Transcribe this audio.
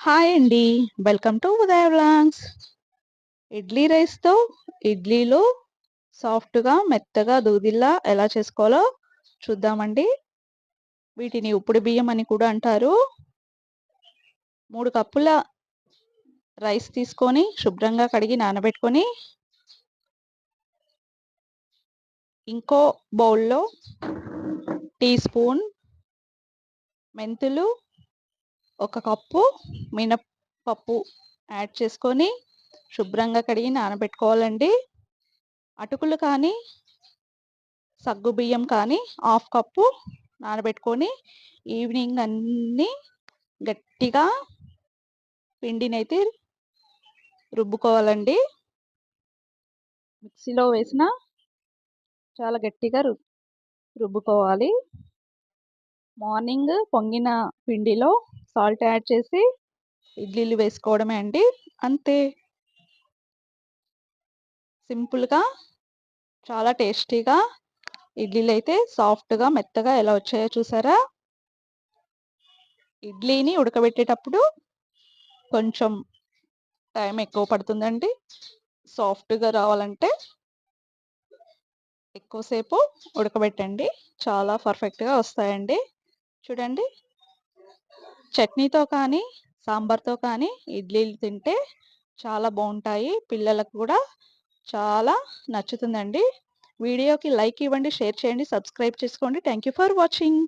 Hi అండి. Welcome to Udaya blogs idli రైస్‌తో ఇడ్లీలు సాఫ్ట్‌గా, మెత్తగా, దూదిల్లా ఎలా చేసుకోవాలో చూద్దామండి. వీటిని ఉప్పుడు బియ్యం అని కూడా అంటారు. మూడు కప్పుల రైస్ తీసుకొని శుభ్రంగా కడిగి నానబెట్టుకొని ఇంకో బౌల్‌లో టీ స్పూన్ మెంతులు, ఒక కప్పు మినప్పప్పు యాడ్ చేసుకొని శుభ్రంగా కడిగి నానబెట్టుకోవాలండి. అటుకులు కానీ సగ్గుబియ్యం కానీ హాఫ్ కప్పు నానబెట్టుకొని ఈవినింగ్ అన్నీ గట్టిగా పిండినైతే రుబ్బుకోవాలండి. మిక్సీలో వేసిన చాలా గట్టిగా రుబ్బుకోవాలి. మార్నింగ్ పొంగిన పిండిలో సాల్ట్ యాడ్ చేసి ఇడ్లీలు వేసుకోవడమే అండి. అంతే. సింపుల్‌గా చాలా టేస్టీగా ఇడ్లీలు అయితే సాఫ్ట్‌గా, మెత్తగా ఎలా వచ్చాయో చూసారా? ఇడ్లీని ఉడకబెట్టేటప్పుడు కొంచెం టైం ఎక్కువ పడుతుందండి. సాఫ్ట్‌గా రావాలంటే ఎక్కువసేపు ఉడకబెట్టండి. చాలా పర్ఫెక్ట్‌గా వస్తాయండి. చూడండి. చట్నీతో కానీ, సాంబార్‌తో కానీ ఇడ్లీలు తింటే చాలా బాగుంటాయి పిల్లలకు కూడా చాలా నచ్చుతుందండి. వీడియోకి లైక్ ఇవ్వండి, షేర్ చేయండి, సబ్స్క్రైబ్ చేసుకోండి. Thank you for watching.